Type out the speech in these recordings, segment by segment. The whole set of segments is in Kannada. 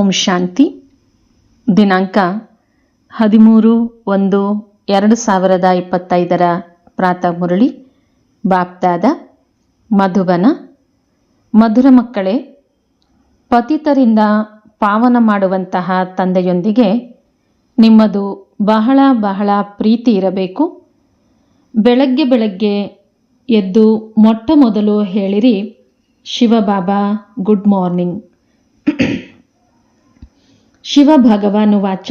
ಓಂ ಶಾಂತಿ. ದಿನಾಂಕ ಹದಿಮೂರು ಒಂದು ಎರಡು ಸಾವಿರದ ಇಪ್ಪತ್ತೈದರ ಪ್ರಾತಃ ಮುರಳಿ. ಬಾಪ್ದಾದ ಮಧುಬನ. ಮಧುರ ಮಕ್ಕಳೇ, ಪತಿತರಿಂದ ಪಾವನ ಮಾಡುವಂತಹ ತಂದೆಯೊಂದಿಗೆ ನಿಮ್ಮದು ಬಹಳ ಬಹಳ ಪ್ರೀತಿ ಇರಬೇಕು. ಬೆಳಗ್ಗೆ ಬೆಳಗ್ಗೆ ಎದ್ದು ಮೊಟ್ಟ ಮೊದಲು ಹೇಳಿರಿ, ಶಿವಬಾಬಾ, ಗುಡ್ ಮಾರ್ನಿಂಗ್. ಶಿವ ಭಗವಾನು ವಾಚ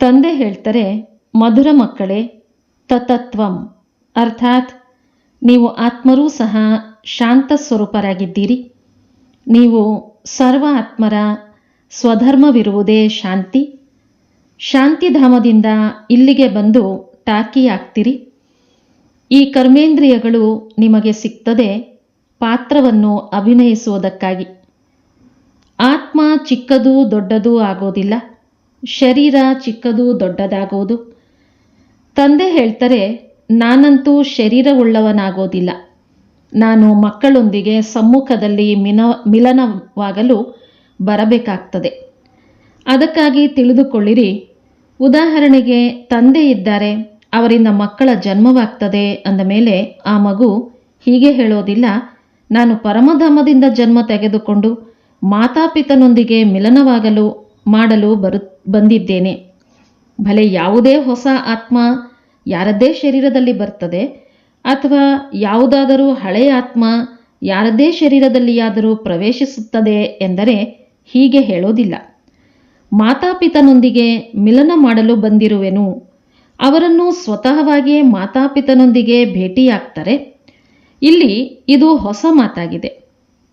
ತಂದೆ ಹೇಳ್ತಾರೆ, ಮಧುರ ಮಕ್ಕಳೇ, ತತತ್ವಂ. ಅರ್ಥಾತ್, ನೀವು ಆತ್ಮರೂ ಸಹ ಶಾಂತ ಸ್ವರೂಪರಾಗಿದ್ದೀರಿ. ನೀವು ಸರ್ವ ಆತ್ಮರ ಸ್ವಧರ್ಮವಿರುವುದೇ ಶಾಂತಿ. ಶಾಂತಿಧಾಮದಿಂದ ಇಲ್ಲಿಗೆ ಬಂದು ಟಾಕಿ ಆಗ್ತಿರಿ ಈ ಕರ್ಮೇಂದ್ರಿಯಗಳು ನಿಮಗೆ ಸಿಗ್ತದೆ, ಪಾತ್ರವನ್ನು ಅಭಿನಯಿಸುವುದಕ್ಕಾಗಿ. ಚಿಕ್ಕದು ದೊಡ್ಡದು ಆಗೋದಿಲ್ಲ. ಶರೀರ ಚಿಕ್ಕದು ದೊಡ್ಡದಾಗೋದು ತಂದೆ ಹೇಳ್ತಾರೆ, ನಾನಂತೂ ಶರೀರವುಳ್ಳವನಾಗೋದಿಲ್ಲ. ನಾನು ಮಕ್ಕಳೊಂದಿಗೆ ಸಮ್ಮುಖದಲ್ಲಿ ಮಿನ, ಮಿಲನವಾಗಲು ಬರಬೇಕಾಗ್ತದೆ. ಅದಕ್ಕಾಗಿ ತಿಳಿದುಕೊಳ್ಳಿರಿ, ಉದಾಹರಣೆಗೆ ತಂದೆ ಇದ್ದಾರೆ, ಅವರಿಂದ ಮಕ್ಕಳ ಜನ್ಮವಾಗ್ತದೆ ಅಂದ ಮೇಲೆ ಆ ಮಗು ಹೀಗೆ ಹೇಳೋದಿಲ್ಲ, ನಾನು ಪರಮಧಾಮದಿಂದ ಜನ್ಮ ತೆಗೆದುಕೊಂಡು ಮಾತಾಪಿತನೊಂದಿಗೆ ಮಿಲನವಾಗಲು, ಮಾಡಲು ಬರು, ಬಂದಿದ್ದೇನೆ. ಭಲೆ ಯಾವುದೇ ಹೊಸ ಆತ್ಮ ಯಾರದ್ದೇ ಶರೀರದಲ್ಲಿ ಬರ್ತದೆ, ಅಥವಾ ಯಾವುದಾದರೂ ಹಳೆಯ ಆತ್ಮ ಯಾರದ್ದೇ ಶರೀರದಲ್ಲಿಯಾದರೂ ಪ್ರವೇಶಿಸುತ್ತದೆ ಎಂದರೆ ಹೀಗೆ ಹೇಳೋದಿಲ್ಲ. ಮಾತಾಪಿತನೊಂದಿಗೆ ಮಿಲನ ಮಾಡಲು ಬಂದಿರುವೆನು. ಅವರನ್ನು ಸ್ವತಃವಾಗಿಯೇ ಮಾತಾಪಿತನೊಂದಿಗೆ ಭೇಟಿಯಾಗ್ತಾರೆ. ಇಲ್ಲಿ ಇದು ಹೊಸ ಮಾತಾಗಿದೆ.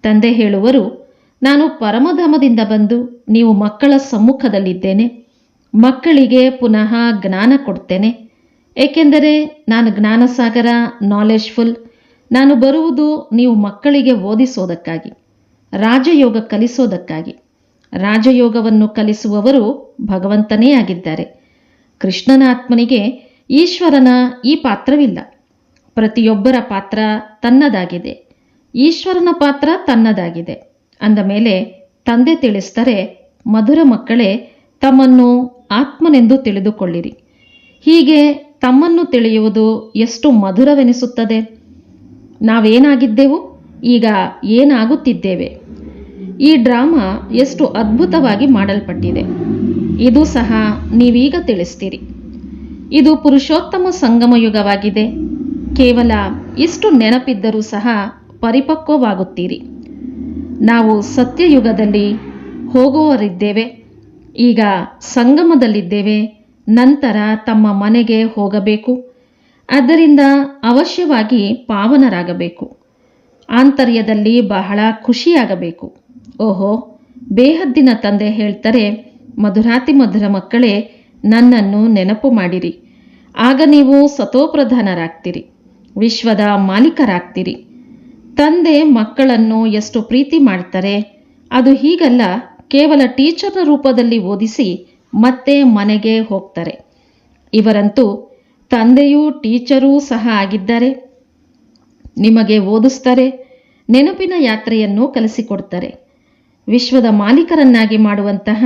ತಂದೆ ಹೇಳುವರು ನಾನು ಪರಮಧಾಮದಿಂದ ಬಂದು ನೀವು ಮಕ್ಕಳ ಸಮ್ಮುಖದಲ್ಲಿದ್ದೇನೆ. ಮಕ್ಕಳಿಗೆ ಪುನಃ ಜ್ಞಾನ ಕೊಡ್ತೇನೆ. ಏಕೆಂದರೆ ನಾನು ಜ್ಞಾನಸಾಗರ ನಾಲೆಜ್ಫುಲ್ ನಾನು ಬರುವುದು ನೀವು ಮಕ್ಕಳಿಗೆ ಓದಿಸೋದಕ್ಕಾಗಿ, ರಾಜಯೋಗ ಕಲಿಸೋದಕ್ಕಾಗಿ. ರಾಜಯೋಗವನ್ನು ಕಲಿಸುವವರು ಭಗವಂತನೇ ಆಗಿದ್ದಾರೆ. ಕೃಷ್ಣನ ಆತ್ಮನಿಗೆ ಈಶ್ವರನ ಈ ಪಾತ್ರವಿಲ್ಲ. ಪ್ರತಿಯೊಬ್ಬರ ಪಾತ್ರ ತನ್ನದಾಗಿದೆ. ಈಶ್ವರನ ಪಾತ್ರ ತನ್ನದಾಗಿದೆ. ಅಂದ ಮೇಲೆ ತಂದೆ ತಿಳಿಸ್ತಾರೆ ಮಧುರ ಮಕ್ಕಳೇ, ತಮ್ಮನ್ನು ಆತ್ಮನೆಂದು ತಿಳಿದುಕೊಳ್ಳಿರಿ. ಹೀಗೆ ತಮ್ಮನ್ನು ತಿಳಿಯುವುದು ಎಷ್ಟು ಮಧುರವೆನಿಸುತ್ತದೆ. ನಾವೇನಾಗಿದ್ದೆವು? ಈಗ ಏನಾಗುತ್ತಿದ್ದೇವೆ? ಈ ಡ್ರಾಮಾ ಎಷ್ಟು ಅದ್ಭುತವಾಗಿ ಮಾಡಲ್ಪಟ್ಟಿದೆ. ಇದು ಸಹ ನೀವೀಗ ತಿಳಿಸ್ತೀರಿ. ಇದು ಪುರುಷೋತ್ತಮ ಸಂಗಮ ಯುಗವಾಗಿದೆ. ಕೇವಲ ಇಷ್ಟು ನೆನಪಿದ್ದರೂ ಸಹ ಪರಿಪಕ್ವವಾಗುತ್ತೀರಿ. ನಾವು ಸತ್ಯಯುಗದಲ್ಲಿ ಹೋಗುವವರಿದ್ದೇವೆ. ಈಗ ಸಂಗಮದಲ್ಲಿದ್ದೇವೆ. ನಂತರ ತಮ್ಮ ಮನೆಗೆ ಹೋಗಬೇಕು. ಆದ್ದರಿಂದ ಅವಶ್ಯವಾಗಿ ಪಾವನರಾಗಬೇಕು. ಆಂತರ್ಯದಲ್ಲಿ ಬಹಳ ಖುಷಿಯಾಗಬೇಕು. ಓಹೋ, ಬೇಹದ್ದಿನ ತಂದೆ ಹೇಳ್ತಾರೆ, ಮಧುರಾತಿ ಮಧುರ ಮಕ್ಕಳೇ, ನನ್ನನ್ನು ನೆನಪು ಮಾಡಿರಿ. ಆಗ ನೀವು ಸತೋಪ್ರಧಾನರಾಗ್ತೀರಿ. ವಿಶ್ವದ ಮಾಲೀಕರಾಗ್ತೀರಿ. ತಂದೆ ಮಕ್ಕಳನ್ನು ಎಷ್ಟು ಪ್ರೀತಿ ಮಾಡ್ತಾರೆ? ಅದು ಹೀಗಲ್ಲ, ಕೇವಲ ಟೀಚರ್ನ ರೂಪದಲ್ಲಿ ಓದಿಸಿ ಮತ್ತೆ ಮನೆಗೆ ಹೋಗ್ತಾರೆ. ಇವರಂತೂ ತಂದೆಯೂ ಟೀಚರೂ ಸಹ ಆಗಿದ್ದಾರೆ. ನಿಮಗೆ ಓದಿಸ್ತಾರೆ, ನೆನಪಿನ ಯಾತ್ರೆಯನ್ನು ಕಲಿಸಿಕೊಡ್ತಾರೆ. ವಿಶ್ವದ ಮಾಲೀಕರನ್ನಾಗಿ ಮಾಡುವಂತಹ,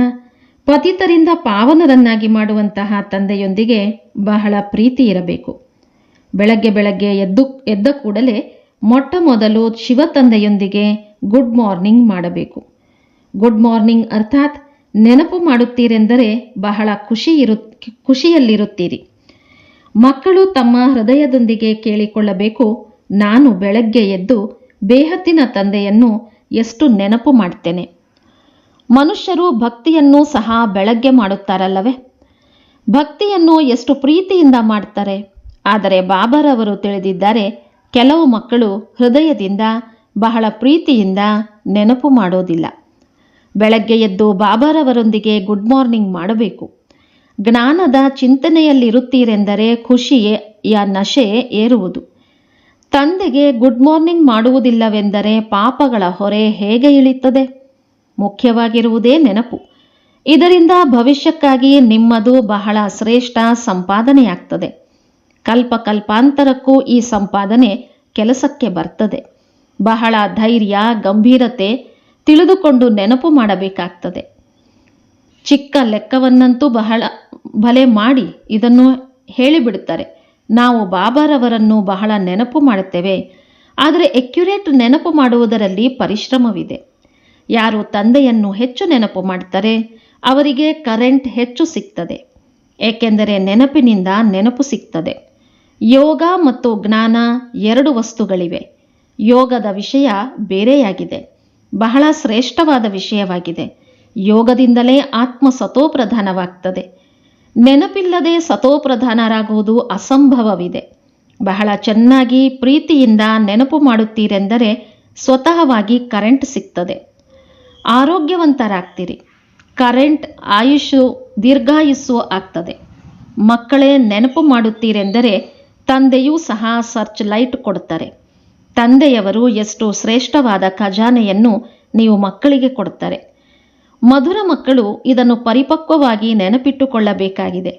ಪತಿತರಿಂದ ಪಾವನರನ್ನಾಗಿ ಮಾಡುವಂತಹ ತಂದೆಯೊಂದಿಗೆ ಬಹಳ ಪ್ರೀತಿ ಇರಬೇಕು. ಬೆಳಗ್ಗೆ ಬೆಳಗ್ಗೆ ಎದ್ದು, ಎದ್ದ ಕೂಡಲೇ ಮೊಟ್ಟ ಮೊದಲು ಶಿವ ತಂದೆಯೊಂದಿಗೆ ಗುಡ್ ಮಾರ್ನಿಂಗ್ ಮಾಡಬೇಕು. ಗುಡ್ ಮಾರ್ನಿಂಗ್ ಅರ್ಥಾತ್ ನೆನಪು ಮಾಡುತ್ತೀರೆಂದರೆ ಬಹಳ ಖುಷಿ ಇರು, ಖುಷಿಯಲ್ಲಿರುತ್ತೀರಿ. ಮಕ್ಕಳು ತಮ್ಮ ಹೃದಯದೊಂದಿಗೆ ಕೇಳಿಕೊಳ್ಳಬೇಕು. ನಾನು ಬೆಳಗ್ಗೆ ಎದ್ದು ಬೇಹತ್ತಿನ ತಂದೆಯನ್ನು ಎಷ್ಟು ನೆನಪು ಮಾಡ್ತೇನೆ. ಮನುಷ್ಯರು ಭಕ್ತಿಯನ್ನು ಸಹ ಬೆಳಗ್ಗೆ ಮಾಡುತ್ತಾರಲ್ಲವೇ? ಭಕ್ತಿಯನ್ನು ಎಷ್ಟು ಪ್ರೀತಿಯಿಂದ ಮಾಡ್ತಾರೆ. ಆದರೆ ಬಾಬರವರು ತಿಳಿದಿದ್ದಾರೆ ಕೆಲವು ಮಕ್ಕಳು ಹೃದಯದಿಂದ, ಬಹಳ ಪ್ರೀತಿಯಿಂದ ನೆನಪು ಮಾಡೋದಿಲ್ಲ. ಬೆಳಗ್ಗೆ ಎದ್ದು ಬಾಬಾರವರೊಂದಿಗೆ ಗುಡ್ ಮಾರ್ನಿಂಗ್ ಮಾಡಬೇಕು. ಜ್ಞಾನದ ಚಿಂತನೆಯಲ್ಲಿರುತ್ತೀರೆಂದರೆ ಖುಷಿಯ ನಶೆ ಏರುವುದು. ತಂದೆಗೆ ಗುಡ್ ಮಾರ್ನಿಂಗ್ ಮಾಡುವುದಿಲ್ಲವೆಂದರೆ ಪಾಪಗಳ ಹೊರೆ ಹೇಗೆ ಇಳಿತದೆ ಮುಖ್ಯವಾಗಿರುವುದೇ ನೆನಪು. ಇದರಿಂದ ಭವಿಷ್ಯಕ್ಕಾಗಿ ನಿಮ್ಮದು ಬಹಳ ಶ್ರೇಷ್ಠ ಸಂಪಾದನೆಯಾಗ್ತದೆ. ಕಲ್ಪ ಕಲ್ಪಾಂತರಕ್ಕೂ ಈ ಸಂಪಾದನೆ ಕೆಲಸಕ್ಕೆ ಬರ್ತದೆ. ಬಹಳ ಧೈರ್ಯ, ಗಂಭೀರತೆ ತಿಳಿದುಕೊಂಡು ನೆನಪು ಮಾಡಬೇಕಾಗ್ತದೆ. ಚಿಕ್ಕ ಲೆಕ್ಕವನ್ನಂತೂ ಬಹಳ ಬಲೆ ಮಾಡಿ ಇದನ್ನು ಹೇಳಿಬಿಡುತ್ತಾರೆ. ನಾವು ಬಾಬಾರವರನ್ನು ಬಹಳ ನೆನಪು ಮಾಡುತ್ತೇವೆ. ಆದರೆ ಎಕ್ಯುರೇಟ್ ನೆನಪು ಮಾಡುವುದರಲ್ಲಿ ಪರಿಶ್ರಮವಿದೆ. ಯಾರು ತಂದೆಯನ್ನು ಹೆಚ್ಚು ನೆನಪು ಮಾಡ್ತಾರೆ, ಅವರಿಗೆ ಕರೆಂಟ್ ಹೆಚ್ಚು ಸಿಗ್ತದೆ. ಏಕೆಂದರೆ ನೆನಪಿನಿಂದ ನೆನಪು ಸಿಗ್ತದೆ. ಯೋಗ ಮತ್ತು ಜ್ಞಾನ ಎರಡು ವಸ್ತುಗಳಿವೆ. ಯೋಗದ ವಿಷಯ ಬೇರೆಯಾಗಿದೆ. ಬಹಳ ಶ್ರೇಷ್ಠವಾದ ವಿಷಯವಾಗಿದೆ. ಯೋಗದಿಂದಲೇ ಆತ್ಮ ಸತೋಪ್ರಧಾನವಾಗ್ತದೆ ನೆನಪಿಲ್ಲದೆ ಸತೋಪ್ರಧಾನರಾಗುವುದು ಅಸಂಭವವಿದೆ. ಬಹಳ ಚೆನ್ನಾಗಿ ಪ್ರೀತಿಯಿಂದ ನೆನಪು ಮಾಡುತ್ತೀರೆಂದರೆ ಸ್ವತಃವಾಗಿ ಕರೆಂಟ್ ಸಿಗ್ತದೆ. ಆರೋಗ್ಯವಂತರಾಗ್ತೀರಿ. ಕರೆಂಟ್ ಆಯುಷು ದೀರ್ಘಾಯುಸ್ಸು ಆಗ್ತದೆ. ಮಕ್ಕಳೇ ನೆನಪು ಮಾಡುತ್ತೀರೆಂದರೆ ತಂದೆಯೂ ಸಹ ಸರ್ಚ್ ಲೈಟ್ ಕೊಡ್ತಾರೆ ತಂದೆಯವರು ಎಷ್ಟು ಶ್ರೇಷ್ಠವಾದ ಖಜಾನೆಯನ್ನು ನೀವು ಮಕ್ಕಳಿಗೆ ಕೊಡ್ತಾರೆ ಮಧುರ ಮಕ್ಕಳು ಇದನ್ನು ಪರಿಪಕ್ವವಾಗಿ ನೆನಪಿಟ್ಟುಕೊಳ್ಳಬೇಕಾಗಿದೆ.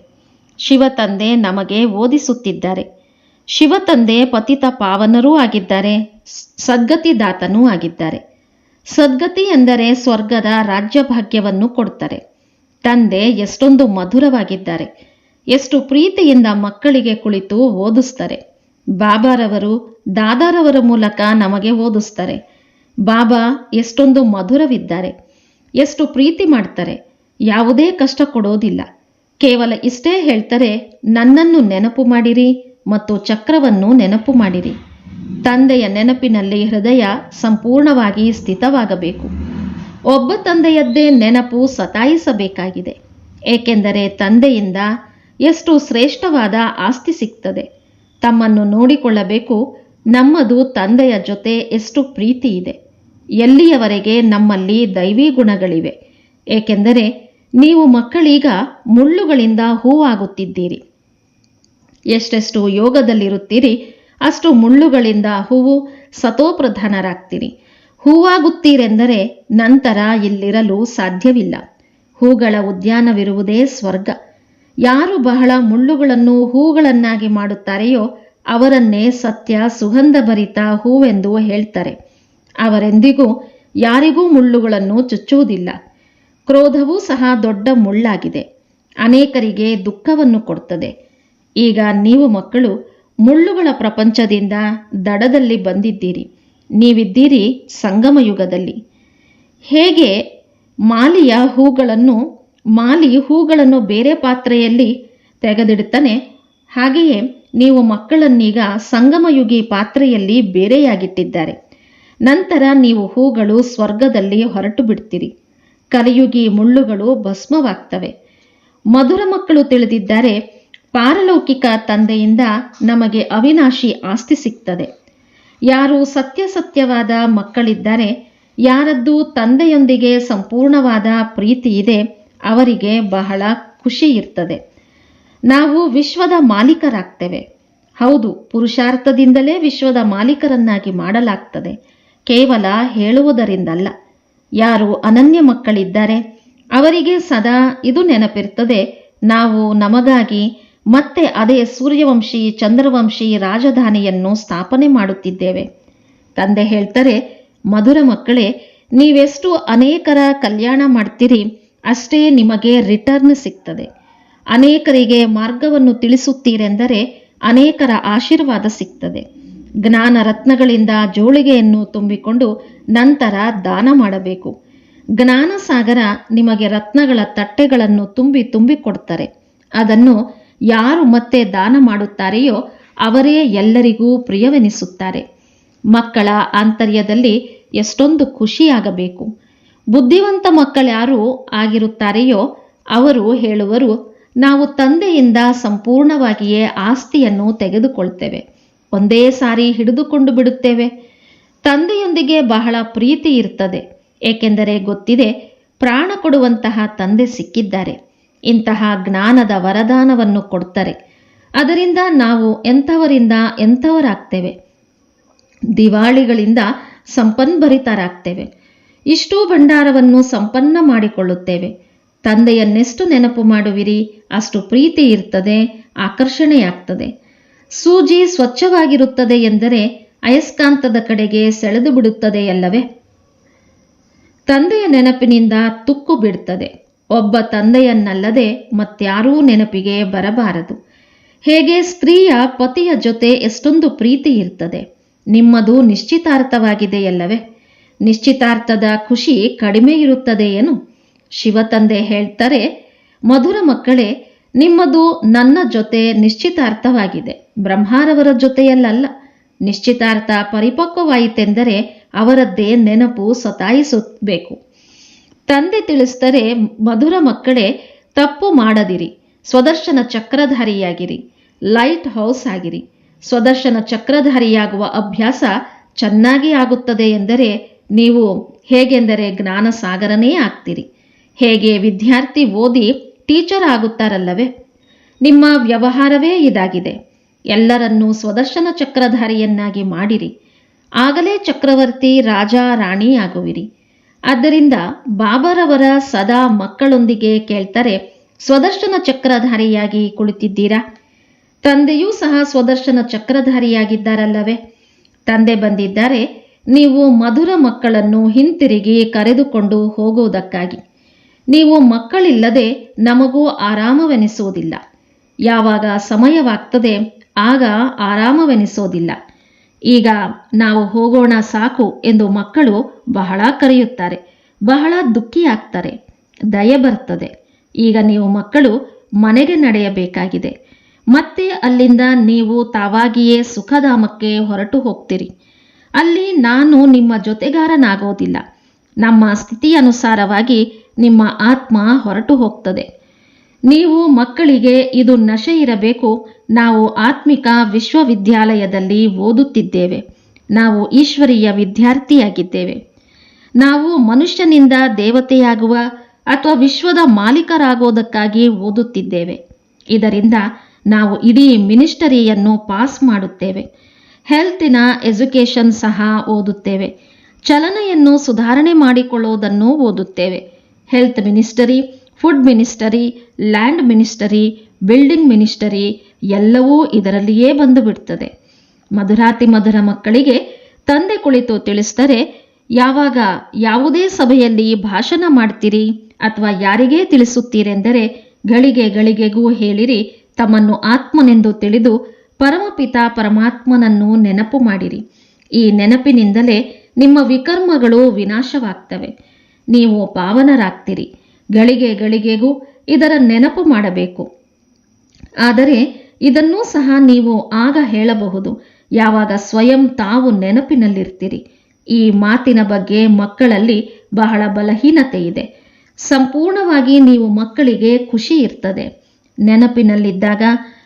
ಶಿವತಂದೆ ನಮಗೆ ಓದಿಸುತ್ತಿದ್ದಾರೆ. ಶಿವತಂದೆ ಪತಿತ ಪಾವನರೂ ಆಗಿದ್ದಾರೆ, ಸದ್ಗತಿದಾತನೂ ಆಗಿದ್ದಾರೆ. ಸದ್ಗತಿ ಎಂದರೆ ಸ್ವರ್ಗದ ರಾಜ್ಯಭಾಗ್ಯವನ್ನು ಕೊಡ್ತಾರೆ ತಂದೆ ಎಷ್ಟೊಂದು ಮಧುರವಾಗಿದ್ದಾರೆ. ಎಷ್ಟು ಪ್ರೀತಿಯಿಂದ ಮಕ್ಕಳಿಗೆ ಕುಳಿತು ಓದಿಸ್ತಾರೆ. ಬಾಬಾರವರು ದಾದಾರವರ ಮೂಲಕ ನಮಗೆ ಓದಿಸ್ತಾರೆ. ಬಾಬಾ ಎಷ್ಟೊಂದು ಮಧುರವಿದ್ದಾರೆ. ಎಷ್ಟು ಪ್ರೀತಿ ಮಾಡ್ತಾರೆ. ಯಾವುದೇ ಕಷ್ಟ ಕೊಡೋದಿಲ್ಲ. ಕೇವಲ ಇಷ್ಟೇ ಹೇಳ್ತಾರೆ, ನನ್ನನ್ನು ನೆನಪು ಮಾಡಿರಿ ಮತ್ತು ಚಕ್ರವನ್ನು ನೆನಪು ಮಾಡಿರಿ. ತಂದೆಯ ನೆನಪಿನಲ್ಲಿ ಹೃದಯ ಸಂಪೂರ್ಣವಾಗಿ ಸ್ಥಿತವಾಗಬೇಕು. ಒಬ್ಬ ತಂದೆಯದ್ದೇ ನೆನಪು ಸತಾಯಿಸಬೇಕಾಗಿದೆ. ಏಕೆಂದರೆ ತಂದೆಯಿಂದ ಎಷ್ಟು ಶ್ರೇಷ್ಠವಾದ ಆಸ್ತಿ ಸಿಗ್ತದೆ. ತಮ್ಮನ್ನು ನೋಡಿಕೊಳ್ಳಬೇಕು, ನಮ್ಮದು ತಂದೆಯ ಜೊತೆ ಎಷ್ಟು ಪ್ರೀತಿ ಇದೆ. ಎಲ್ಲಿಯವರೆಗೆ ನಮ್ಮಲ್ಲಿ ದೈವಿ ಗುಣಗಳಿವೆ. ಏಕೆಂದರೆ ನೀವು ಮಕ್ಕಳೀಗ ಮುಳ್ಳುಗಳಿಂದ ಹೂವಾಗುತ್ತಿದ್ದೀರಿ. ಎಷ್ಟೆಷ್ಟು ಯೋಗದಲ್ಲಿರುತ್ತೀರಿ, ಅಷ್ಟು ಮುಳ್ಳುಗಳಿಂದ ಹೂವು ಸತೋಪ್ರಧಾನರಾಗ್ತೀರಿ. ಹೂವಾಗುತ್ತೀರೆಂದರೆ ನಂತರ ಇಲ್ಲಿರಲು ಸಾಧ್ಯವಿಲ್ಲ. ಹೂಗಳ ಉದ್ಯಾನವಿರುವುದೇ ಸ್ವರ್ಗ. ಯಾರು ಬಹಳ ಮುಳ್ಳುಗಳನ್ನು ಹೂಗಳನ್ನಾಗಿ ಮಾಡುತ್ತಾರೆಯೋ ಅವರನ್ನೇ ಸತ್ಯ ಸುಗಂಧಭರಿತ ಹೂವೆಂದು ಹೇಳ್ತಾರೆ. ಅವರೆಂದಿಗೂ ಯಾರಿಗೂ ಮುಳ್ಳುಗಳನ್ನು ಚುಚ್ಚುವುದಿಲ್ಲ. ಕ್ರೋಧವೂ ಸಹ ದೊಡ್ಡ ಮುಳ್ಳಾಗಿದೆ. ಅನೇಕರಿಗೆ ದುಃಖವನ್ನು ಕೊಡ್ತದೆ. ಈಗ ನೀವು ಮಕ್ಕಳು, ಮುಳ್ಳುಗಳ ಪ್ರಪಂಚದಿಂದ ದಡದಲ್ಲಿ ಬಂದಿದ್ದೀರಿ. ನೀವಿದ್ದೀರಿ ಸಂಗಮ ಯುಗದಲ್ಲಿ ಹೇಗೆ ಮಾಲಿಯ ಹೂಗಳನ್ನು ಮಾಲಿ ಹೂಗಳನ್ನು ಬೇರೆ ಪಾತ್ರೆಯಲ್ಲಿ ತೆಗೆದಿಡುತ್ತಾನೆ. ಹಾಗೆಯೇ ನೀವು ಮಕ್ಕಳನ್ನೀಗ ಸಂಗಮಯುಗಿ ಪಾತ್ರೆಯಲ್ಲಿ ಬೇರೆಯಾಗಿಟ್ಟಿದ್ದಾರೆ. ನಂತರ ನೀವು ಹೂಗಳು ಸ್ವರ್ಗದಲ್ಲಿ ಹೊರಟು ಬಿಡ್ತೀರಿ ಕಲಿಯುಗಿ ಮುಳ್ಳುಗಳು ಭಸ್ಮವಾಗ್ತವೆ. ಮಧುರ ಮಕ್ಕಳು ತಿಳಿದಿದ್ದಾರೆ, ಪಾರಲೌಕಿಕ ತಂದೆಯಿಂದ ನಮಗೆ ಅವಿನಾಶಿ ಆಸ್ತಿ ಸಿಗ್ತದೆ. ಯಾರು ಸತ್ಯಸತ್ಯವಾದ ಮಕ್ಕಳಿದ್ದಾರೆ, ಯಾರದ್ದು ತಂದೆಯೊಂದಿಗೆ ಸಂಪೂರ್ಣವಾದ ಪ್ರೀತಿ ಇದೆ ಅವರಿಗೆ ಬಹಳ ಖುಷಿ ಇರ್ತದೆ. ನಾವು ವಿಶ್ವದ ಮಾಲೀಕರಾಗ್ತೇವೆ. ಹೌದು, ಪುರುಷಾರ್ಥದಿಂದಲೇ ವಿಶ್ವದ ಮಾಲೀಕರನ್ನಾಗಿ ಮಾಡಲಾಗ್ತದೆ. ಕೇವಲ ಹೇಳುವುದರಿಂದಲ್ಲ. ಯಾರು ಅನನ್ಯ ಮಕ್ಕಳಿದ್ದಾರೆ, ಅವರಿಗೆ ಸದಾ ಇದು ನೆನಪಿರ್ತದೆ. ನಾವು ನಮಗಾಗಿ ಮತ್ತೆ ಅದೇ ಸೂರ್ಯವಂಶಿ, ಚಂದ್ರವಂಶಿ ರಾಜಧಾನಿಯನ್ನು ಸ್ಥಾಪನೆ ಮಾಡುತ್ತಿದ್ದೇವೆ. ತಂದೆ ಹೇಳ್ತಾರೆ, ಮಧುರ ಮಕ್ಕಳೇ, ನೀವೆಷ್ಟು ಅನೇಕರ ಕಲ್ಯಾಣ ಮಾಡ್ತೀರಿ. ಅಷ್ಟೇ ನಿಮಗೆ ರಿಟರ್ನ್ ಸಿಗ್ತದೆ. ಅನೇಕರಿಗೆ ಮಾರ್ಗವನ್ನು ತಿಳಿಸುತ್ತೀರೆಂದರೆ ಅನೇಕರ ಆಶೀರ್ವಾದ ಸಿಗ್ತದೆ. ಜ್ಞಾನ ರತ್ನಗಳಿಂದ ಜೋಳಿಗೆಯನ್ನು ತುಂಬಿಕೊಂಡು ನಂತರ ದಾನ ಮಾಡಬೇಕು. ಜ್ಞಾನ ಸಾಗರ ನಿಮಗೆ ರತ್ನಗಳ ತಟ್ಟೆಗಳನ್ನು ತುಂಬಿ ತುಂಬಿ ಕೊಡ್ತಾರೆ. ಅದನ್ನು ಯಾರು ಮತ್ತೆ ದಾನ ಮಾಡುತ್ತಾರೆಯೋ ಅವರೇ ಎಲ್ಲರಿಗೂ ಪ್ರಿಯವೆನಿಸುತ್ತಾರೆ. ಮಕ್ಕಳ ಆಂತರ್ಯದಲ್ಲಿ ಎಷ್ಟೊಂದು ಖುಷಿಯಾಗಬೇಕು. ಬುದ್ಧಿವಂತ ಮಕ್ಕಳ್ಯಾರು ಆಗಿರುತ್ತಾರೆಯೋ ಅವರು ಹೇಳುವರು, ನಾವು ತಂದೆಯಿಂದ ಸಂಪೂರ್ಣವಾಗಿಯೇ ಆಸ್ತಿಯನ್ನು ತೆಗೆದುಕೊಳ್ತೇವೆ. ಒಂದೇ ಸಾರಿ ಹಿಡಿದುಕೊಂಡು ಬಿಡುತ್ತೇವೆ. ತಂದೆಯೊಂದಿಗೆ ಬಹಳ ಪ್ರೀತಿ ಇರ್ತದೆ. ಏಕೆಂದರೆ ಗೊತ್ತಿದೆ, ಪ್ರಾಣ ಕೊಡುವಂತಹ ತಂದೆ ಸಿಕ್ಕಿದ್ದಾರೆ. ಇಂತಹ ಜ್ಞಾನದ ವರದಾನವನ್ನು ಕೊಡ್ತಾರೆ. ಅದರಿಂದ ನಾವು ಎಂಥವರಿಂದ ಎಂಥವರಾಗ್ತೇವೆ? ದಿವಾಳಿಗಳಿಂದ ಸಂಪನ್ಭರಿತರಾಗ್ತೇವೆ ಇಷ್ಟೂ ಭಂಡಾರವನ್ನು ಸಂಪನ್ನ ಮಾಡಿಕೊಳ್ಳುತ್ತೇವೆ. ತಂದೆಯನ್ನೆಷ್ಟು ನೆನಪು ಮಾಡುವಿರಿ, ಅಷ್ಟು ಪ್ರೀತಿ ಇರ್ತದೆ, ಆಕರ್ಷಣೆಯಾಗ್ತದೆ. ಸೂಜಿ ಸ್ವಚ್ಛವಾಗಿರುತ್ತದೆ ಎಂದರೆ ಅಯಸ್ಕಾಂತದ ಕಡೆಗೆ ಸೆಳೆದು ಬಿಡುತ್ತದೆಯಲ್ಲವೇ ತಂದೆಯ ನೆನಪಿನಿಂದ ತುಕ್ಕು ಬಿಡ್ತದೆ. ಒಬ್ಬ ತಂದೆಯನ್ನಲ್ಲದೆ ಮತ್ಯಾರೂ ನೆನಪಿಗೆ ಬರಬಾರದು. ಹೇಗೆ ಸ್ತ್ರೀಯ ಪತಿಯ ಜೊತೆ ಎಷ್ಟೊಂದು ಪ್ರೀತಿ ಇರ್ತದೆ. ನಿಮ್ಮದು ನಿಶ್ಚಿತಾರ್ಥವಾಗಿದೆಯಲ್ಲವೇ ನಿಶ್ಚಿತಾರ್ಥದ ಖುಷಿ ಕಡಿಮೆ ಶಿವ ಶಿವತಂದೆ ಹೇಳ್ತಾರೆ, ಮಧುರ ಮಕ್ಕಳೇ, ನಿಮ್ಮದು ನನ್ನ ಜೊತೆ ನಿಶ್ಚಿತಾರ್ಥವಾಗಿದೆ. ಬ್ರಹ್ಮಾರವರ ಜೊತೆಯಲ್ಲಲ್ಲ. ನಿಶ್ಚಿತಾರ್ಥ ಪರಿಪಕ್ವವಾಯಿತೆಂದರೆ ಅವರದ್ದೇ ನೆನಪು ಸತಾಯಿಸಬೇಕು. ತಂದೆ ತಿಳಿಸ್ತಾರೆ, ಮಧುರ ಮಕ್ಕಳೇ, ತಪ್ಪು ಮಾಡದಿರಿ. ಸ್ವದರ್ಶನ ಚಕ್ರಧಾರಿಯಾಗಿರಿ. ಲೈಟ್ ಹೌಸ್ ಆಗಿರಿ. ಸ್ವದರ್ಶನ ಚಕ್ರಧಾರಿಯಾಗುವ ಅಭ್ಯಾಸ ಚೆನ್ನಾಗಿ ಆಗುತ್ತದೆ ಎಂದರೆ ನೀವು ಹೇಗೆಂದರೆ ಜ್ಞಾನ ಸಾಗರನೇ ಆಗ್ತೀರಿ. ಹೇಗೆ ವಿದ್ಯಾರ್ಥಿ ಓದಿ ಟೀಚರ್ ಆಗುತ್ತಾರಲ್ಲವೇ? ನಿಮ್ಮ ವ್ಯವಹಾರವೇ ಇದಾಗಿದೆ. ಎಲ್ಲರನ್ನೂ ಸ್ವದರ್ಶನ ಚಕ್ರಧಾರಿಯನ್ನಾಗಿ ಮಾಡಿರಿ. ಆಗಲೇ ಚಕ್ರವರ್ತಿ, ರಾಜ, ರಾಣಿ ಆಗುವಿರಿ. ಆದ್ದರಿಂದ ಬಾಬರವರ ಸದಾ ಮಕ್ಕಳೊಂದಿಗೆ ಕೇಳ್ತಾರೆ, ಸ್ವದರ್ಶನ ಚಕ್ರಧಾರಿಯಾಗಿ ಕುಳಿತಿದ್ದೀರಾ? ತಂದೆಯೂ ಸಹ ಸ್ವದರ್ಶನ ಚಕ್ರಧಾರಿಯಾಗಿದ್ದಾರಲ್ಲವೇ? ತಂದೆ ಬಂದಿದ್ದಾರೆ ನೀವು ಮಧುರ ಮಕ್ಕಳನ್ನು ಹಿಂತಿರುಗಿ ಕರೆದುಕೊಂಡು ಹೋಗುವುದಕ್ಕಾಗಿ. ನೀವು ಮಕ್ಕಳಿಲ್ಲದೆ ನಮಗೂ ಆರಾಮವೆನಿಸುವುದಿಲ್ಲ. ಯಾವಾಗ ಸಮಯವಾಗ್ತದೆ, ಆಗ ಆರಾಮವೆನಿಸೋದಿಲ್ಲ ಈಗ ನಾವು ಹೋಗೋಣ ಸಾಕು ಎಂದು ಮಕ್ಕಳು ಬಹಳ ಕರೆಯುತ್ತಾರೆ, ಬಹಳ ದುಃಖಿಯಾಗ್ತಾರೆ, ದಯ ಬರ್ತದೆ. ಈಗ ನೀವು ಮಕ್ಕಳು ಮನೆಗೆ ನಡೆಯಬೇಕಾಗಿದೆ. ಮತ್ತೆ ಅಲ್ಲಿಂದ ನೀವು ತಾವಾಗಿಯೇ ಸುಖಧಾಮಕ್ಕೆ ಹೊರಟು ಹೋಗ್ತೀರಿ. ಅಲ್ಲಿ ನಾನು ನಿಮ್ಮ ಜೊತೆಗಾರನಾಗೋದಿಲ್ಲ. ನಮ್ಮ ಸ್ಥಿತಿಯನುಸಾರವಾಗಿ ನಿಮ್ಮ ಆತ್ಮ ಹೊರಟು ಹೋಗ್ತದೆ. ನೀವು ಮಕ್ಕಳಿಗೆ ಇದು ನಶೆ ಇರಬೇಕು. ನಾವು ಆತ್ಮಿಕ ವಿಶ್ವವಿದ್ಯಾಲಯದಲ್ಲಿ ಓದುತ್ತಿದ್ದೇವೆ. ನಾವು ಈಶ್ವರೀಯ ವಿದ್ಯಾರ್ಥಿಯಾಗಿದ್ದೇವೆ. ನಾವು ಮನುಷ್ಯನಿಂದ ದೇವತೆಯಾಗುವ ಅಥವಾ ವಿಶ್ವದ ಮಾಲೀಕರಾಗೋದಕ್ಕಾಗಿ ಓದುತ್ತಿದ್ದೇವೆ. ಇದರಿಂದ ನಾವು ಇಡೀ ಮಿನಿಸ್ಟರಿಯನ್ನು ಪಾಸ್ ಮಾಡುತ್ತೇವೆ. ಹೆಲ್ತಿನ ಎಜುಕೇಷನ್ ಸಹ ಓದುತ್ತೇವೆ. ಚಲನೆಯನ್ನು ಸುಧಾರಣೆ ಮಾಡಿಕೊಳ್ಳುವುದನ್ನು ಓದುತ್ತೇವೆ. Health ministry, food ministry, land ministry, building ministry ಎಲ್ಲವೂ ಇದರಲ್ಲಿಯೇ ಬಂದು ಬಿಡ್ತದೆ ಮಧುರಾತಿ ಮಧುರ ಮಕ್ಕಳಿಗೆ ತಂದೆ ಕುಳಿತು ತಿಳಿಸ್ತಾರೆ ಯಾವಾಗ ಯಾವುದೇ ಸಭೆಯಲ್ಲಿ ಭಾಷಣ ಮಾಡ್ತೀರಿ ಅಥವಾ ಯಾರಿಗೇ ತಿಳಿಸುತ್ತೀರೆಂದರೆ, ಗಳಿಗೆ ಗಳಿಗೆಗೂ ಹೇಳಿರಿ, ತಮ್ಮನ್ನು ಆತ್ಮನೆಂದು ತಿಳಿದು ಪರಮಪಿತ ಪರಮಾತ್ಮನನ್ನು ನೆನಪು ಮಾಡಿರಿ. ಈ ನೆನಪಿನಿಂದಲೇ ನಿಮ್ಮ ವಿಕರ್ಮಗಳು ವಿನಾಶವಾಗ್ತವೆ. ನೀವು ಪಾವನರಾಗ್ತೀರಿ. ಗಳಿಗೆ ಗಳಿಗೆಗೂ ಇದರ ನೆನಪು ಮಾಡಬೇಕು. ಆದರೆ ಇದನ್ನೂ ಸಹ ನೀವು ಆಗ ಹೇಳಬಹುದು. ಯಾವಾಗ ಸ್ವಯಂ ತಾವು ನೆನಪಿನಲ್ಲಿರ್ತೀರಿ. ಈ ಮಾತಿನ ಬಗ್ಗೆ ಮಕ್ಕಳಲ್ಲಿ ಬಹಳ ಬಲಹೀನತೆ ಇದೆ ಸಂಪೂರ್ಣವಾಗಿ ನೀವು ಮಕ್ಕಳಿಗೆ ಖುಷಿ ಇರ್ತದೆ. ನೆನಪಿನಲ್ಲಿದ್ದಾಗ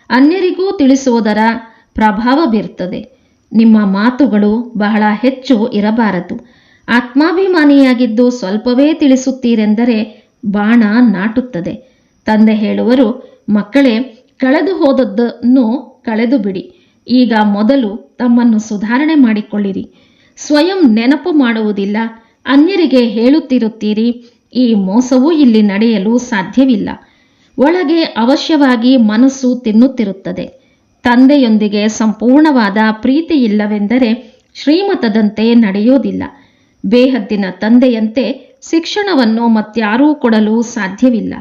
ಅನ್ಯರಿಗೂ ತಿಳಿಸುವುದರ ಪ್ರಭಾವ ಬೀರ್ತದೆ ನಿಮ್ಮ ಮಾತುಗಳು ಬಹಳ ಹೆಚ್ಚು ಇರಬಾರದು. ಆತ್ಮಾಭಿಮಾನಿಯಾಗಿದ್ದು ಸ್ವಲ್ಪವೇ ತಿಳಿಸುತ್ತೀರೆಂದರೆ ಬಾಣ ನಾಟುತ್ತದೆ. ತಂದೆ ಹೇಳುವರು, ಮಕ್ಕಳೇ, ಕಳೆದು ಹೋದದ್ದನ್ನು ಕಳೆದು ಬಿಡಿ. ಈಗ ಮೊದಲು ತಮ್ಮನ್ನು ಸುಧಾರಣೆ ಮಾಡಿಕೊಳ್ಳಿರಿ. ಸ್ವಯಂ ನೆನಪು ಮಾಡುವುದಿಲ್ಲ. ಅನ್ಯರಿಗೆ ಹೇಳುತ್ತಿರುತ್ತೀರಿ. ಈ ಮೋಸವೂ ಇಲ್ಲಿ ನಡೆಯಲು ಸಾಧ್ಯವಿಲ್ಲ. ಒಳಗೆ ಅವಶ್ಯವಾಗಿ ಮನಸ್ಸು ತಿನ್ನುತ್ತಿರುತ್ತದೆ. ತಂದೆಯೊಂದಿಗೆ ಸಂಪೂರ್ಣವಾದ ಪ್ರೀತಿ ಇಲ್ಲವೆಂದರೆ ಶ್ರೀಮತದಂತೆ ನಡೆಯೋದಿಲ್ಲ ಬೇಹದ್ದಿನ ತಂದೆಯಂತೆ ಶಿಕ್ಷಣವನ್ನು ಮತ್ಯಾರೂ ಕೊಡಲು ಸಾಧ್ಯವಿಲ್ಲ.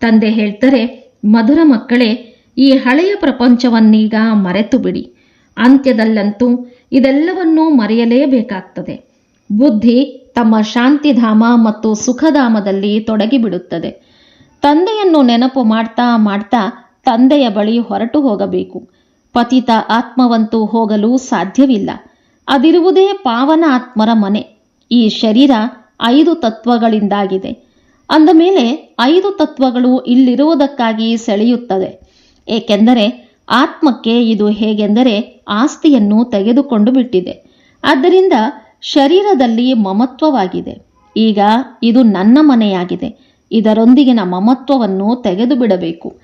ತಂದೆ ಹೇಳ್ತಾರೆ, ಮಧುರ ಮಕ್ಕಳೇ, ಈ ಹಳೆಯ ಪ್ರಪಂಚವನ್ನೀಗ ಮರೆತು ಬಿಡಿ ಅಂತ್ಯದಲ್ಲಂತೂ ಇದೆಲ್ಲವನ್ನೂ ಮರೆಯಲೇಬೇಕಾಗ್ತದೆ. ಬುದ್ಧಿ ತಮ್ಮ ಶಾಂತಿಧಾಮ ಮತ್ತು ಸುಖಧಾಮದಲ್ಲಿ ತೊಡಗಿಬಿಡುತ್ತದೆ. ತಂದೆಯನ್ನು ನೆನಪು ಮಾಡ್ತಾ ಮಾಡ್ತಾ ತಂದೆಯ ಬಳಿ ಹೊರಟು ಹೋಗಬೇಕು. ಪತಿತ ಆತ್ಮವಂತೂ ಹೋಗಲು ಸಾಧ್ಯವಿಲ್ಲ. ಅದಿರುವುದೇ ಪಾವನ ಆತ್ಮರ ಮನೆ. ಈ ಶರೀರ ಐದು ತತ್ವಗಳಿಂದಾಗಿದೆ. ಅಂದ ಮೇಲೆ ಐದು ತತ್ವಗಳು ಇಲ್ಲಿರುವುದಕ್ಕಾಗಿ ಸೆಳೆಯುತ್ತದೆ. ಏಕೆಂದರೆ ಆತ್ಮಕ್ಕೆ ಇದು ಹೇಗೆಂದರೆ ಆಸ್ತಿಯನ್ನು ತೆಗೆದುಕೊಂಡು ಬಿಟ್ಟಿದೆ. ಆದ್ದರಿಂದ ಶರೀರದಲ್ಲಿ ಮಮತ್ವವಾಗಿದೆ. ಈಗ ಇದು ನನ್ನ ಮನೆಯಾಗಿದೆ. ಇದರೊಂದಿಗಿನ ಮಮತ್ವವನ್ನು ತೆಗೆದು ಬಿಡಬೇಕು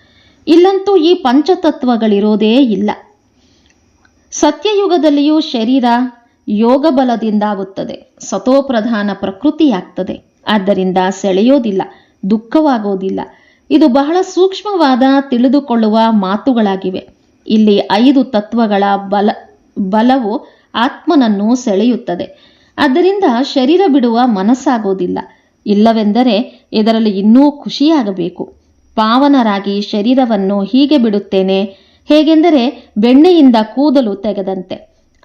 ಇಲ್ಲಂತೂ ಈ ಪಂಚತತ್ವಗಳಿರೋದೇ ಇಲ್ಲ. ಸತ್ಯಯುಗದಲ್ಲಿಯೂ ಶರೀರ ಯೋಗ ಬಲದಿಂದಾಗುತ್ತದೆ ಸತೋಪ್ರಧಾನ ಪ್ರಕೃತಿಯಾಗ್ತದೆ. ಆದ್ದರಿಂದ ಸೆಳೆಯೋದಿಲ್ಲ, ದುಃಖವಾಗೋದಿಲ್ಲ. ಇದು ಬಹಳ ಸೂಕ್ಷ್ಮವಾದ ತಿಳಿದುಕೊಳ್ಳುವ ಮಾತುಗಳಾಗಿವೆ. ಇಲ್ಲಿ ಐದು ತತ್ವಗಳ ಬಲ, ಬಲವು ಆತ್ಮನನ್ನು ಸೆಳೆಯುತ್ತದೆ. ಆದ್ದರಿಂದ ಶರೀರ ಬಿಡುವ ಮನಸ್ಸಾಗೋದಿಲ್ಲ. ಇಲ್ಲವೆಂದರೆ ಇದರಲ್ಲಿ ಇನ್ನೂ ಖುಷಿಯಾಗಬೇಕು. ಪಾವನರಾಗಿ ಶರೀರವನ್ನು ಹೀಗೆ ಬಿಡುತ್ತೇನೆ, ಹೇಗೆಂದರೆ ಬೆಣ್ಣೆಯಿಂದ ಕೂದಲು ತೆಗೆದಂತೆ.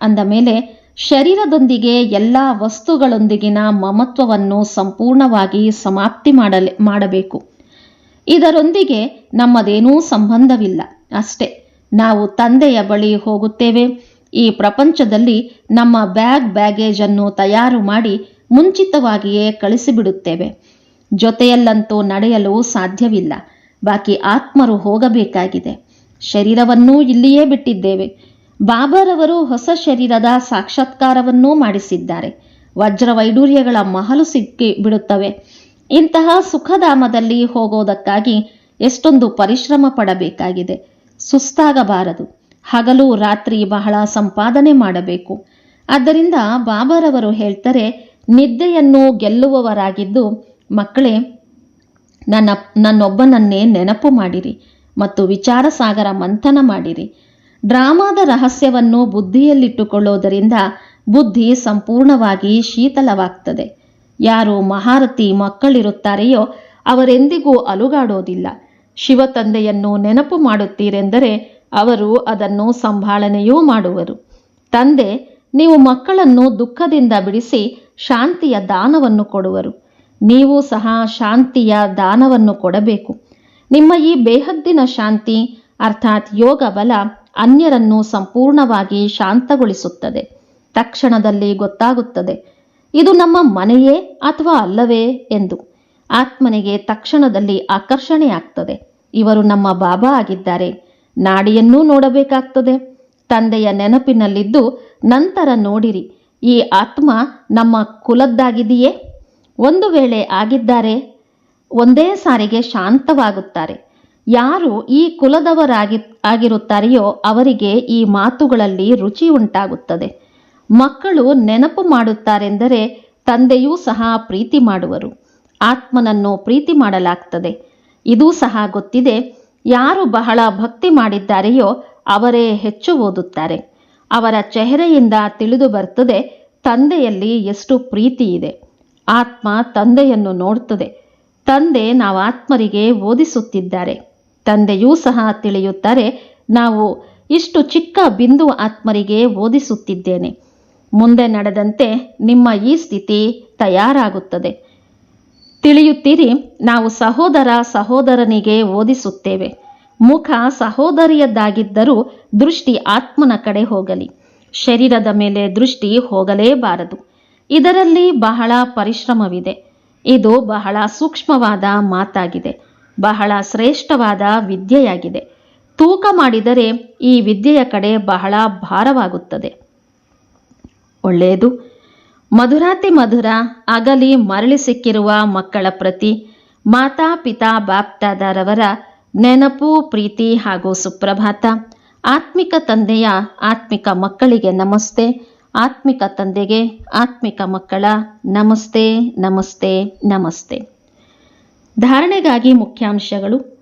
ಅಂದ ಮೇಲೆ, ಶರೀರದೊಂದಿಗೆ ಎಲ್ಲ ವಸ್ತುಗಳೊಂದಿಗಿನ ಮಮತ್ವವನ್ನು ಸಂಪೂರ್ಣವಾಗಿ ಸಮಾಪ್ತಿ ಮಾಡಲೆ, ಮಾಡಬೇಕು. ಇದರೊಂದಿಗೆ ನಮ್ಮದೇನೂ ಸಂಬಂಧವಿಲ್ಲ. ಅಷ್ಟೇ, ನಾವು ತಂದೆಯ ಬಳಿ ಹೋಗುತ್ತೇವೆ. ಈ ಪ್ರಪಂಚದಲ್ಲಿ ನಮ್ಮ ಬ್ಯಾಗ್ ಬ್ಯಾಗೇಜನ್ನು ತಯಾರು ಮಾಡಿ ಮುಂಚಿತವಾಗಿಯೇ ಕಳಿಸಿಬಿಡುತ್ತೇವೆ. ಜೊತೆಯಲ್ಲಂತೂ ನಡೆಯಲು ಸಾಧ್ಯವಿಲ್ಲ. ಬಾಕಿ ಆತ್ಮರು ಹೋಗಬೇಕಾಗಿದೆ. ಶರೀರವನ್ನೂ ಇಲ್ಲಿಯೇ ಬಿಟ್ಟಿದ್ದೇವೆ. ಬಾಬರವರು ಹೊಸ ಶರೀರದ ಸಾಕ್ಷಾತ್ಕಾರವನ್ನೂ ಮಾಡಿಸಿದ್ದಾರೆ. ವಜ್ರ ವೈಡೂರ್ಯಗಳ ಮಹಲು ಸಿಕ್ಕಿ ಬಿಡುತ್ತವೆ ಇಂತಹ ಸುಖಧಾಮದಲ್ಲಿ ಹೋಗೋದಕ್ಕಾಗಿ ಎಷ್ಟೊಂದು ಪರಿಶ್ರಮ ಪಡಬೇಕಾಗಿದೆ. ಸುಸ್ತಾಗಬಾರದು. ಹಗಲು ರಾತ್ರಿ ಬಹಳ ಸಂಪಾದನೆ ಮಾಡಬೇಕು. ಆದ್ದರಿಂದ ಬಾಬರವರು ಹೇಳ್ತಾರೆ ನಿದ್ದೆಯನ್ನು ಗೆಲ್ಲುವವರಾಗಿದ್ದು, ಮಕ್ಕಳೇ, ನನ್ನ, ನನ್ನೊಬ್ಬನನ್ನೇ ನೆನಪು ಮಾಡಿರಿ ಮತ್ತು ವಿಚಾರ ಸಾಗರ ಮಂಥನ ಮಾಡಿರಿ. ಡ್ರಾಮಾದ ರಹಸ್ಯವನ್ನು ಬುದ್ಧಿಯಲ್ಲಿಟ್ಟುಕೊಳ್ಳೋದರಿಂದ ಬುದ್ಧಿ ಸಂಪೂರ್ಣವಾಗಿ ಶೀತಲವಾಗ್ತದೆ. ಯಾರು ಮಹಾರಥಿ ಮಕ್ಕಳಿರುತ್ತಾರೆಯೋ ಅವರೆಂದಿಗೂ ಅಲುಗಾಡೋದಿಲ್ಲ. ಶಿವ ತಂದೆಯನ್ನು ನೆನಪು ಮಾಡುತ್ತೀರೆಂದರೆ ಅವರು ಅದನ್ನು ಸಂಭಾಳನೆಯೂ ಮಾಡುವರು. ತಂದೆ, ನೀವು ಮಕ್ಕಳನ್ನು ದುಃಖದಿಂದ ಬಿಡಿಸಿ ಶಾಂತಿಯ ದಾನವನ್ನು ಕೊಡುವರು. ನೀವು ಸಹ ಶಾಂತಿಯ ದಾನವನ್ನು ಕೊಡಬೇಕು. ನಿಮ್ಮ ಈ ಬೇಹದ್ದಿನ ಶಾಂತಿ, ಅರ್ಥಾತ್ ಯೋಗ ಬಲ, ಅನ್ಯರನ್ನು ಸಂಪೂರ್ಣವಾಗಿ ಶಾಂತಗೊಳಿಸುತ್ತದೆ. ತಕ್ಷಣದಲ್ಲಿ ಗೊತ್ತಾಗುತ್ತದೆ, ಇದು ನಮ್ಮ ಮನೆಯೇ ಅಥವಾ ಅಲ್ಲವೇ ಎಂದು. ಆತ್ಮನಿಗೆ ತಕ್ಷಣದಲ್ಲಿ ಆಕರ್ಷಣೆ ಆಗ್ತದೆ ಇವರು ನಮ್ಮ ಬಾಬಾ ಆಗಿದ್ದಾರೆ. ನಾಡಿಯನ್ನೂ ನೋಡಬೇಕಾಗ್ತದೆ. ತಂದೆಯ ನೆನಪಿನಲ್ಲಿದ್ದು ನಂತರ ನೋಡಿರಿ. ಈ ಆತ್ಮ ನಮ್ಮ ಕುಲದ್ದಾಗಿದೆಯೇ? ಒಂದು ವೇಳೆ ಆಗಿದ್ದಾರೆ, ಒಂದೇ ಸಾರಿಗೆ ಶಾಂತವಾಗುತ್ತಾರೆ. ಯಾರು ಈ ಕುಲದವರಾಗಿ ಆಗಿರುತ್ತಾರೆಯೋ ಅವರಿಗೆ ಈ ಮಾತುಗಳಲ್ಲಿ ರುಚಿ ಉಂಟಾಗುತ್ತದೆ ಮಕ್ಕಳು ನೆನಪು ಮಾಡುತ್ತಾರೆಂದರೆ ತಂದೆಯೂ ಸಹ ಪ್ರೀತಿ ಮಾಡುವರು. ಆತ್ಮನನ್ನು ಪ್ರೀತಿ ಮಾಡಲಾಗ್ತದೆ. ಇದೂ ಸಹ ಗೊತ್ತಿದೆ, ಯಾರು ಬಹಳ ಭಕ್ತಿ ಮಾಡಿದ್ದಾರೆಯೋ ಅವರೇ ಹೆಚ್ಚು ಓದುತ್ತಾರೆ. ಅವರ ಚೆಹರೆಯಿಂದ ತಿಳಿದು ಬರ್ತದೆ, ತಂದೆಯಲ್ಲಿ ಎಷ್ಟು ಪ್ರೀತಿ ಇದೆ. ಆತ್ಮ ತಂದೆಯನ್ನು ನೋಡ್ತದೆ. ತಂದೆ ನಾವು ಆತ್ಮರಿಗೆ ಓದಿಸುತ್ತಿದ್ದಾರೆ. ತಂದೆಯೂ ಸಹ ತಿಳಿಯುತ್ತಾರೆ, ನಾವು ಇಷ್ಟು ಚಿಕ್ಕ ಬಿಂದು ಆತ್ಮರಿಗೆ ಓದಿಸುತ್ತಿದ್ದೇನೆ. ಮುಂದೆ ನಡೆದಂತೆ ನಿಮ್ಮ ಈ ಸ್ಥಿತಿ ತಯಾರಾಗುತ್ತದೆ. ತಿಳಿಯುತ್ತೀರಿ, ನಾವು ಸಹೋದರ ಸಹೋದರನಿಗೆ ಓದಿಸುತ್ತೇವೆ. ಮುಖ ಸಹೋದರಿಯದ್ದಾಗಿದ್ದರೂ ದೃಷ್ಟಿ ಆತ್ಮನ ಕಡೆ ಹೋಗಲಿ. ಶರೀರದ ಮೇಲೆ ದೃಷ್ಟಿ ಹೋಗಲೇಬಾರದು. ಇದರಲ್ಲಿ ಬಹಳ ಪರಿಶ್ರಮವಿದೆ. ಇದು ಬಹಳ ಸೂಕ್ಷ್ಮವಾದ ಮಾತಾಗಿದೆ. ಬಹಳ ಶ್ರೇಷ್ಠವಾದ ವಿದ್ಯೆಯಾಗಿದೆ. ತೂಕ ಮಾಡಿದರೆ ಈ ವಿದ್ಯೆಯ ಕಡೆ ಬಹಳ ಭಾರವಾಗುತ್ತದೆ. ಒಳ್ಳೆಯದು. ಮಧುರಾತಿ ಮಧುರ, ಅಗಲಿ ಮರಳಿ ಸಿಕ್ಕಿರುವ ಮಕ್ಕಳ ಪ್ರತಿ ಮಾತಾ ಪಿತಾ ಬಾಪ್ತಾದರವರ ನೆನಪು, ಪ್ರೀತಿ ಹಾಗೂ ಸುಪ್ರಭಾತ. ಆತ್ಮಿಕ ತಂದೆಯ ಆತ್ಮಿಕ ಮಕ್ಕಳಿಗೆ ನಮಸ್ತೆ. ಆತ್ಮಿಕ ತಂದೆಗೆ ಆತ್ಮಿಕ ಮಕ್ಕಳ ನಮಸ್ತೆ ನಮಸ್ತೆ ನಮಸ್ತೆ. ಧಾರಣೆಗಾಗಿ ಮುಖ್ಯಾಂಶಗಳು.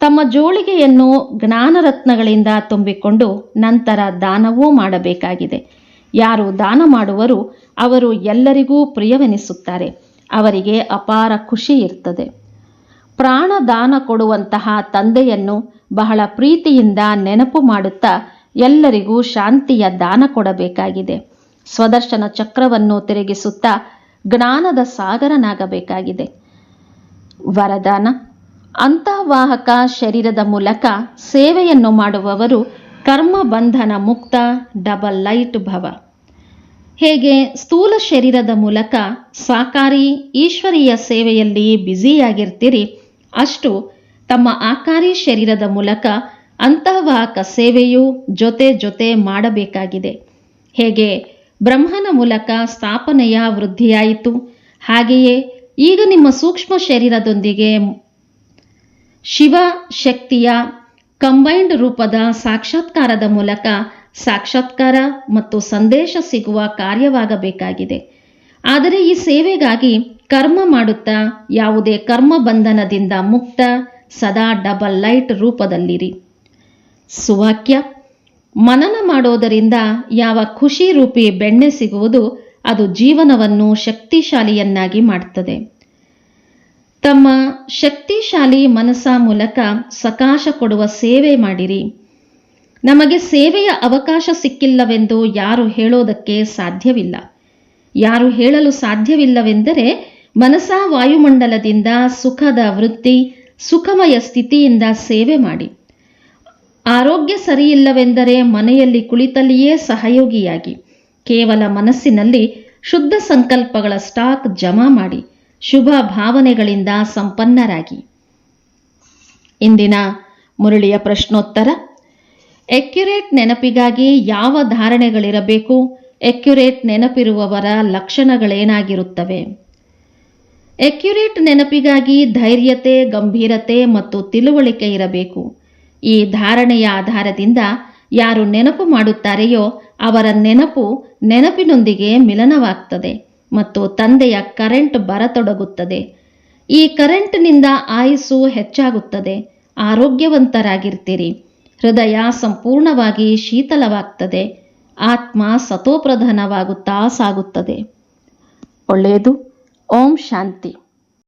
ತಮ್ಮ ಜೋಳಿಗೆಯನ್ನು ಜ್ಞಾನರತ್ನಗಳಿಂದ ತುಂಬಿಕೊಂಡು ನಂತರ ದಾನವೂ ಮಾಡಬೇಕಾಗಿದೆ. ಯಾರು ದಾನ ಮಾಡುವರು, ಅವರು ಎಲ್ಲರಿಗೂ ಪ್ರಿಯವೆನಿಸುತ್ತಾರೆ. ಅವರಿಗೆ ಅಪಾರ ಖುಷಿ ಇರ್ತದೆ. ಪ್ರಾಣ ದಾನ ಕೊಡುವಂತಹ ತಂದೆಯನ್ನು ಬಹಳ ಪ್ರೀತಿಯಿಂದ ನೆನಪು ಮಾಡುತ್ತಾ ಎಲ್ಲರಿಗೂ ಶಾಂತಿಯ ದಾನ ಕೊಡಬೇಕಾಗಿದೆ. ಸ್ವದರ್ಶನ ಚಕ್ರವನ್ನು ತಿರುಗಿಸುತ್ತಾ ಜ್ಞಾನದ ಸಾಗರನಾಗಬೇಕಾಗಿದೆ. ವರದಾನ. ಅಂತಃವಾಹಕ ಶರೀರದ ಮೂಲಕ ಸೇವೆಯನ್ನು ಮಾಡುವವರು ಕರ್ಮ ಬಂಧನ ಮುಕ್ತ ಡಬಲ್ ಲೈಟ್ ಭವ. ಹೇಗೆ? ಸ್ಥೂಲ ಶರೀರದ ಮೂಲಕ ಸಾಕಾರಿ ಈಶ್ವರೀಯ ಸೇವೆಯಲ್ಲಿ ಬ್ಯುಸಿಯಾಗಿರ್ತೀರಿ. ಅಷ್ಟು ತಮ್ಮ ಆಕಾರಿ ಶರೀರದ ಮೂಲಕ ಅಂತಹವಾಹಕ ಸೇವೆಯು ಜೊತೆ ಜೊತೆ ಮಾಡಬೇಕಾಗಿದೆ. ಹೇಗೆ? ಬ್ರಹ್ಮನ ಮೂಲಕ ಸ್ಥಾಪನೆಯ ವೃದ್ಧಿಯಾಯಿತು. ಹಾಗೆಯೇ ಈಗ ನಿಮ್ಮ ಸೂಕ್ಷ್ಮ ಶರೀರದೊಂದಿಗೆ ಶಿವ ಶಕ್ತಿಯ ಕಂಬೈನ್ಡ್ ರೂಪದ ಸಾಕ್ಷಾತ್ಕಾರದ ಮೂಲಕ ಸಾಕ್ಷಾತ್ಕಾರ ಮತ್ತು ಸಂದೇಶ ಸಿಗುವ ಕಾರ್ಯವಾಗಬೇಕಾಗಿದೆ. ಆದರೆ ಈ ಸೇವೆಗಾಗಿ ಕರ್ಮ ಮಾಡುತ್ತಾ ಯಾವುದೇ ಕರ್ಮ ಬಂಧನದಿಂದ ಮುಕ್ತ ಸದಾ ಡಬಲ್ ಲೈಟ್ ರೂಪದಲ್ಲಿರಿ. ಸುವಾಕ್ಯ, ಮನನ ಮಾಡೋದರಿಂದ ಯಾವ ಖುಷಿ ರೂಪಿ ಬೆಣ್ಣೆ ಸಿಗುವುದು ಅದು ಜೀವನವನ್ನು ಶಕ್ತಿಶಾಲಿಯನ್ನಾಗಿ ಮಾಡುತ್ತದೆ ತಮ್ಮ ಶಕ್ತಿಶಾಲಿ ಮನಸ್ಸ ಮೂಲಕ ಸಕಾಶ ಕೊಡುವ ಸೇವೆ ಮಾಡಿರಿ. ನಮಗೆ ಸೇವೆಯ ಅವಕಾಶ ಸಿಕ್ಕಿಲ್ಲವೆಂದು ಯಾರು ಹೇಳೋದಕ್ಕೆ ಸಾಧ್ಯವಿಲ್ಲ. ಯಾರು ಹೇಳಲು ಸಾಧ್ಯವಿಲ್ಲವೆಂದರೆ ಮನಸಾ ವಾಯುಮಂಡಲದಿಂದ ಸುಖದ ವೃತ್ತಿ, ಸುಖಮಯ ಸ್ಥಿತಿಯಿಂದ ಸೇವೆ ಮಾಡಿ. ಆರೋಗ್ಯ ಸರಿಯಿಲ್ಲವೆಂದರೆ ಮನೆಯಲ್ಲಿ ಕುಳಿತಲ್ಲಿಯೇ ಸಹಯೋಗಿಯಾಗಿ. ಕೇವಲ ಮನಸ್ಸಿನಲ್ಲಿ ಶುದ್ಧ ಸಂಕಲ್ಪಗಳ ಸ್ಟಾಕ್ ಜಮಾ ಮಾಡಿ, ಶುಭ ಭಾವನೆಗಳಿಂದ ಸಂಪನ್ನರಾಗಿ. ಇಂದಿನ ಮುರಳಿಯ ಪ್ರಶ್ನೋತ್ತರ ಎಕ್ಯುರೇಟ್ ನೆನಪಿಗಾಗಿ ಯಾವ ಧಾರಣೆಗಳಿರಬೇಕು? ಎಕ್ಯುರೇಟ್ ನೆನಪಿರುವವರ ಲಕ್ಷಣಗಳೇನಾಗಿರುತ್ತವೆ? ಎಕ್ಯುರೇಟ್ ನೆನಪಿಗಾಗಿ ಧೈರ್ಯತೆ, ಗಂಭೀರತೆ ಮತ್ತು ತಿಳುವಳಿಕೆ ಇರಬೇಕು. ಈ ಧಾರಣೆಯ ಆಧಾರದಿಂದ ಯಾರು ನೆನಪು ಮಾಡುತ್ತಾರೆಯೋ ಅವರ ನೆನಪು ನೆನಪಿನೊಂದಿಗೆ ಮಿಲನವಾಗ್ತದೆ ಮತ್ತು ತಂದೆಯ ಕರೆಂಟ್ ಬರತೊಡಗುತ್ತದೆ. ಈ ಕರೆಂಟ್ನಿಂದ ಆಯಸ್ಸು ಹೆಚ್ಚಾಗುತ್ತದೆ. ಆರೋಗ್ಯವಂತರಾಗಿರ್ತೀರಿ. ಹೃದಯ ಸಂಪೂರ್ಣವಾಗಿ ಶೀತಲವಾಗ್ತದೆ. ಆತ್ಮ ಸತೋಪ್ರಧಾನವಾಗುತ್ತಾ ಸಾಗುತ್ತದೆ. ಒಳ್ಳೆಯದು. ಓಂ ಶಾಂತಿ.